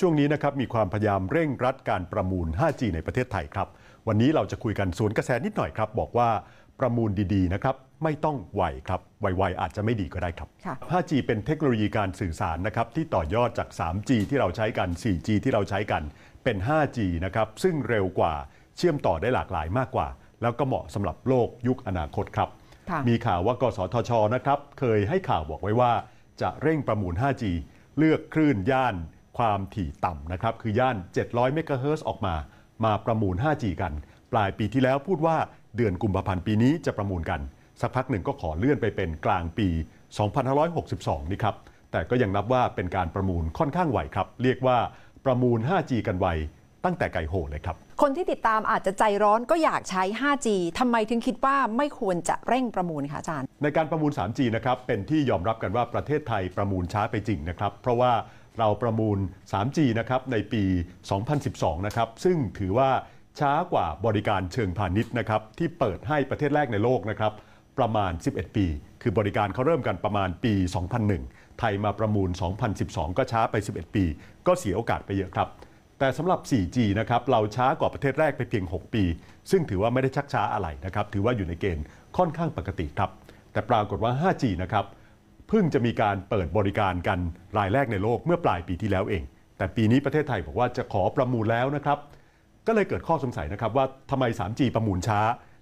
ช่วงนี้นะครับมีความพยายามเร่งรัดการประมูล 5G ในประเทศไทยครับ วันนี้เราจะคุยกันสวนกระแสนิดหน่อยครับ บอกว่าประมูลดีๆนะครับไม่ต้องไวครับไวๆอาจจะไม่ดีก็ได้ครับค่ะ 5G เป็นเทคโนโลยีการสื่อสารนะครับที่ต่อยอดจาก 3G ที่เราใช้กัน 4G ที่เราใช้กันเป็น 5G นะครับซึ่งเร็วกว่าเชื่อมต่อได้หลากหลายมากกว่า แล้วก็เหมาะสำหรับโลกยุคอนาคตครับค่ะมีข่าวว่ากสทชนะครับเคยให้ข่าวบอกไว้ว่า จะเร่งประมูล 5G เลือกคลื่นย่าน ความถี่ต่ำนะครับ คือย่าน 700 เมกะเฮิรตซ์ออกมา มาประมูล 5G กัน ปลายปีที่แล้วพูดว่าเดือนกุมภาพันธ์ปีนี้จะประมูลกัน สักพักหนึ่งก็ขอเลื่อนไปเป็นกลางปี 2562 นี่ครับ แต่ก็ยังนับว่าเป็นการประมูลค่อนข้างไวครับ เรียกว่าประมูล 5G กันไวตั้งแต่ไก่โหเลยครับ คนที่ติดตามอาจจะใจร้อนก็อยากใช้ 5G ทำไมถึงคิดว่าไม่ควรจะเร่งประมูลคะอาจารย์ ในการประมูล 3G นะครับ เป็นที่ยอมรับกันว่าประเทศไทยประมูลช้าไปจริงนะครับ เพราะว่า เราประมูล 3G นะครับในปี 2012 นะครับ ซึ่งถือว่าช้ากว่าบริการเชิงพาณิชย์นะครับที่เปิดให้ประเทศแรกในโลกนะครับประมาณ 11 ปี คือบริการเขาเริ่มกันประมาณปี 2001 ไทยมาประมูล 2012 ก็ช้าไป 11 ปี ก็เสียโอกาสไปเยอะครับ แต่สำหรับ 4G นะครับเราช้ากว่าประเทศแรกไปเพียง 6 ปี ซึ่งถือว่าไม่ได้ชักช้าอะไรนะครับ ถือว่าอยู่ในเกณฑ์ค่อนข้างปกติครับ แต่ปรากฏว่า 5G นะครับ เพิ่งจะมีการเปิดบริการกันรายแรกในโลกเมื่อปลายปีที่แล้วเอง แต่ปีนี้ประเทศไทยบอกว่าจะขอประมูลแล้วนะครับ ก็เลยเกิดข้อสงสัยนะครับว่าทำไม 3G ประมูลช้า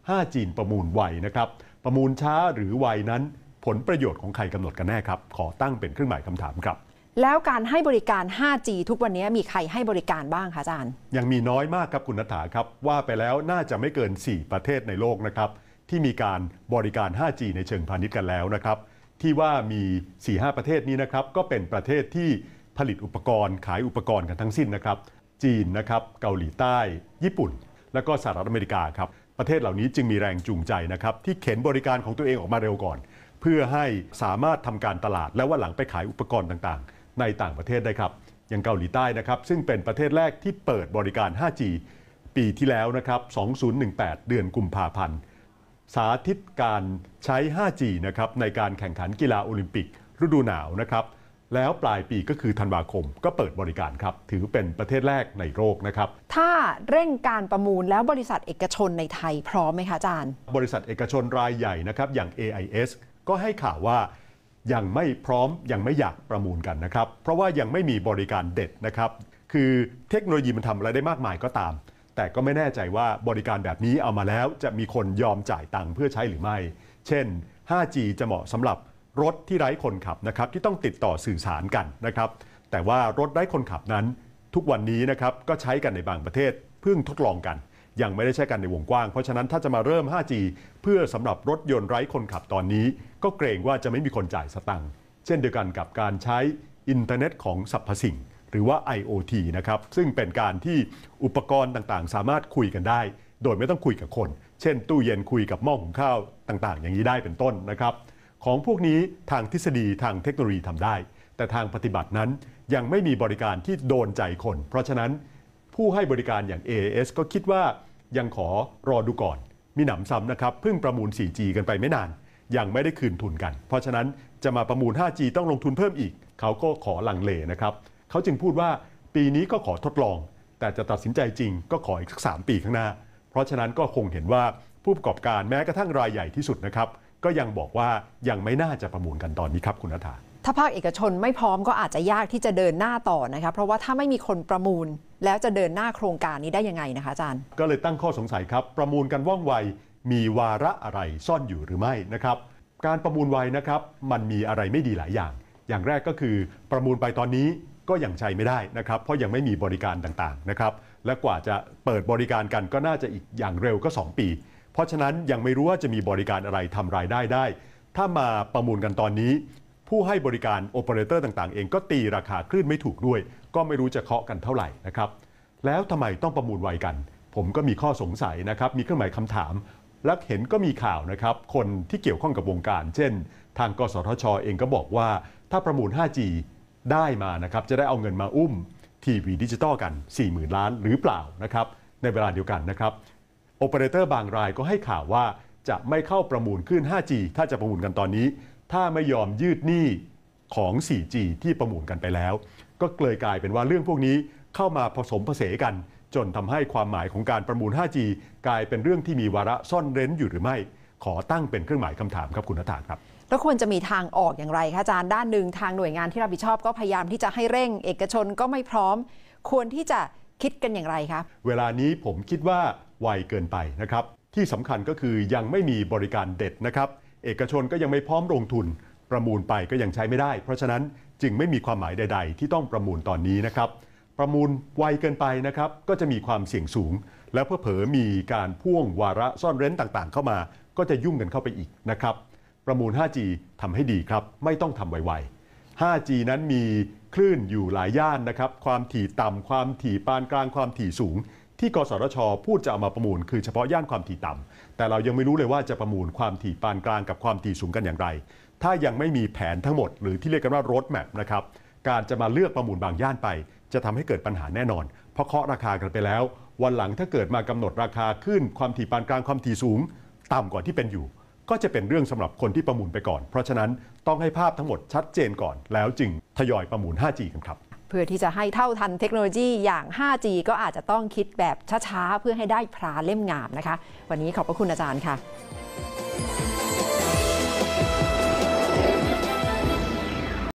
5G ประมูลไวนะครับ ประมูลช้าหรือไวนั้น ผลประโยชน์ของใครกำหนดกันแน่ครับ ขอตั้งเป็นเครื่องหมายคำถามครับ แล้วการให้บริการ 5G ทุกวันนี้มีใครให้บริการบ้างคะอาจารย์ ยังมีน้อยมากครับคุณนัฐถาครับ ว่าไปแล้วน่าจะไม่เกิน 4 ประเทศในโลกนะครับที่มีการบริการ 5G ในเชิงพาณิชย์กันแล้วนะครับ ที่ว่ามี 4-5 ประเทศนี้นะครับก็เป็นประเทศที่ผลิตอุปกรณ์ขายอุปกรณ์กันทั้งสิ้นนะครับ จีนนะครับเกาหลีใต้ ญี่ปุ่น แล้วก็สหรัฐอเมริกาครับประเทศเหล่านี้จึงมีแรงจูงใจนะครับที่เข็นบริการของตัวเองออกมาเร็วก่อน เพื่อให้สามารถทำการตลาดและว่าหลังไปขายอุปกรณ์ต่างๆ ในต่างประเทศได้ครับ อย่างเกาหลีใต้นะครับซึ่งเป็นประเทศแรกที่เปิดบริการ 5G ปีที่แล้วนะครับ 2018 เดือนกุมภาพันธ์ สาธิตการใช้ 5G นะครับในการแข่งขันกีฬาโอลิมปิกฤดูหนาวนะครับแล้วปลายปีก็คือธันวาคมก็เปิดบริการครับ ถือเป็นประเทศแรกในโลกนะครับ ถ้าเร่งการประมูลแล้วบริษัทเอกชนในไทยพร้อมไหมคะอาจารย์ บริษัทเอกชนรายใหญ่นะครับอย่าง AIS ก็ให้ข่าวว่ายังไม่พร้อมยังไม่อยากประมูลกันนะครับ เพราะว่ายังไม่มีบริการเด็ดนะครับ คือเทคโนโลยีมันทำอะไรได้มากมายก็ตาม แต่ก็ไม่แน่ใจว่าบริการแบบนี้เอามาแล้วจะมีคนยอมจ่ายตังค์เพื่อใช้หรือไม่ เช่น 5G จะเหมาะสำหรับรถที่ไร้คนขับนะครับที่ต้องติดต่อสื่อสารกันนะครับ แต่ว่ารถไร้คนขับนั้นทุกวันนี้นะครับก็ใช้กันในบางประเทศเพิ่งทดลองกัน ยังไม่ได้ใช้กันในวงกว้าง เพราะฉะนั้นถ้าจะมาเริ่ม 5G เพื่อสำหรับรถยนต์ไร้คนขับตอนนี้ ก็เกรงว่าจะไม่มีคนจ่ายสตังค์เช่นเดียวกันกับการใช้อินเทอร์เน็ตของสรรพสิ่ง หรือว่า IoT นะครับ ซึ่งเป็นการที่อุปกรณ์ต่างๆ สามารถคุยกันได้ โดยไม่ต้องคุยกับคน เช่น ตู้เย็นคุยกับหม้อหุงข้าวต่างๆ อย่างนี้ได้เป็นต้นนะครับ ของพวกนี้ทางทฤษฎีทางเทคโนโลยีทำได้ แต่ทางปฏิบัตินั้นยังไม่มีบริการที่โดนใจคน เพราะฉะนั้นผู้ให้บริการอย่าง AAS ก็คิดว่ายังขอรอดูก่อน มีหนำซ้ำนะครับเพิ่งประมูล 4G กันไปไม่นาน ยังไม่ได้คืนทุนกัน เพราะฉะนั้นจะมาประมูล 5G ต้องลงทุนเพิ่มอีก เขาก็ขอลังเลนะครับ เขาจึงพูดว่าปีนี้ก็ขอทดลอง แต่จะตัดสินใจจริงก็ขออีกสัก3ปีข้างหน้า เพราะฉะนั้นก็คงเห็นว่าผู้ประกอบการแม้กระทั่งรายใหญ่ที่สุดนะครับ ก็ยังบอกว่ายังไม่น่าจะประมูลกันตอนนี้ครับคุณนัฐาถ้าภาคเอกชนไม่พร้อมก็อาจจะยากที่จะเดินหน้าต่อนะคะเพราะว่าถ้าไม่มีคนประมูล แล้วจะเดินหน้าโครงการนี้ได้ยังไงนะคะอาจารย์ ก็เลยตั้งข้อสงสัยครับ ประมูลกันว่องไวมีวาระอะไรซ่อนอยู่หรือไม่นะครับ การประมูลไวนะครับ มันมีอะไรไม่ดีหลายอย่าง อย่างแรกก็คือประมูลไปตอนนี้ ก็ยังใช้ไม่ได้นะครับ เพราะยังไม่มีบริการต่างๆนะครับ และกว่าจะเปิดบริการกันก็น่าจะอีกอย่างเร็วก็ 2 ปี เพราะฉะนั้นยังไม่รู้ว่าจะมีบริการอะไรทำรายได้ได้ ถ้ามาประมูลกันตอนนี้ ผู้ให้บริการโอเปอเรเตอร์ต่างๆ เองก็ตีราคาคลื่นไม่ถูกด้วย ก็ไม่รู้จะเคาะกันเท่าไหร่นะครับ แล้วทำไมต้องประมูลไวกัน ผมก็มีข้อสงสัยนะครับ มีเครื่องหมายคำถาม และเห็นก็มีข่าวนะครับ คนที่เกี่ยวข้องกับวงการ เช่น ทางกสทช เองก็บอกว่าถ้าประมูล 5G ได้มานะครับจะได้เอาเงินมาอุ้มทีวีดิจิตอลกัน 40,000 ล้านหรือเปล่านะครับในเวลาเดียวกันนะครับโอเปอเรเตอร์บางรายก็ให้ข่าวว่าจะไม่เข้าประมูลขึ้น 5G ถ้าจะประมูลกันตอนนี้ ถ้าไม่ยอมยืดหนี้ของ 4G ที่ประมูลกันไปแล้ว ก็เกเลยกลายเป็นว่าเรื่องพวกนี้เข้ามาผสมผสานกัน จนทำให้ความหมายของการประมูล 5G กลายเป็นเรื่องที่มีวาระซ่อนเร้นอยู่หรือไม่ ขอตั้งเป็นเครื่องหมายคำถามครับคุณนัฐาครับ แล้วควรจะมีทางออกอย่างไรคะอาจารย์ด้านหนึ่งทางหน่วยงานที่รับผิดชอบก็พยายามที่จะให้เร่ง เอกชนก็ไม่พร้อม ควรที่จะคิดกันอย่างไรคะเวลานี้ผมคิดว่าไวเกินไปนะครับ ที่สำคัญก็คือยังไม่มีบริการเด็ดนะครับ เอกชนก็ยังไม่พร้อมลงทุน ประมูลไปก็ยังใช้ไม่ได้ เพราะฉะนั้นจึงไม่มีความหมายใด ๆ ที่ต้องประมูลตอนนี้นะครับ ประมูลไวเกินไปนะครับ ก็จะมีความเสี่ยงสูง แล้วเพื่อเผอมีการพ่วงวาระซ่อนเร้นต่างๆ เข้ามา ก็จะยุ่งกันเข้าไปอีกนะครับ ประมูล 5G ทำให้ดีครับ ไม่ต้องทำไวๆ 5G นั้นมีคลื่นอยู่หลายย่านนะครับ ความถี่ต่ำความถี่ปานกลางความถี่สูง ที่กสทช พูดจะเอามาประมูล คือเฉพาะย่านความถี่ต่ำแต่เรายังไม่รู้เลยว่าจะประมูลความถี่ปานกลางกับความถี่สูงกันอย่างไร ถ้ายังไม่มีแผนทั้งหมด หรือที่เรียกกันว่ารถแมพนะครับการจะมาเลือกประมูลบางย่านไป จะทำให้เกิดปัญหาแน่นอน เพราะเคาะราคากันไปแล้ว วันหลังถ้าเกิดมากำหนดราคาขึ้นความถี่ปานกลางความถี่สูง ต่ำกว่าที่เป็นอยู่ ก็จะเป็นเรื่องสำหรับคนที่ประมูลไปก่อน เพราะฉะนั้นต้องให้ภาพทั้งหมดชัดเจนก่อน แล้วจึงทยอยประมูล 5G กันครับ เพื่อที่จะให้เท่าทันเทคโนโลยีอย่าง 5G ก็อาจจะต้องคิดแบบช้าๆ เพื่อให้ได้พราเล่มงามนะคะ วันนี้ขอบพระคุณอาจารย์ค่ะ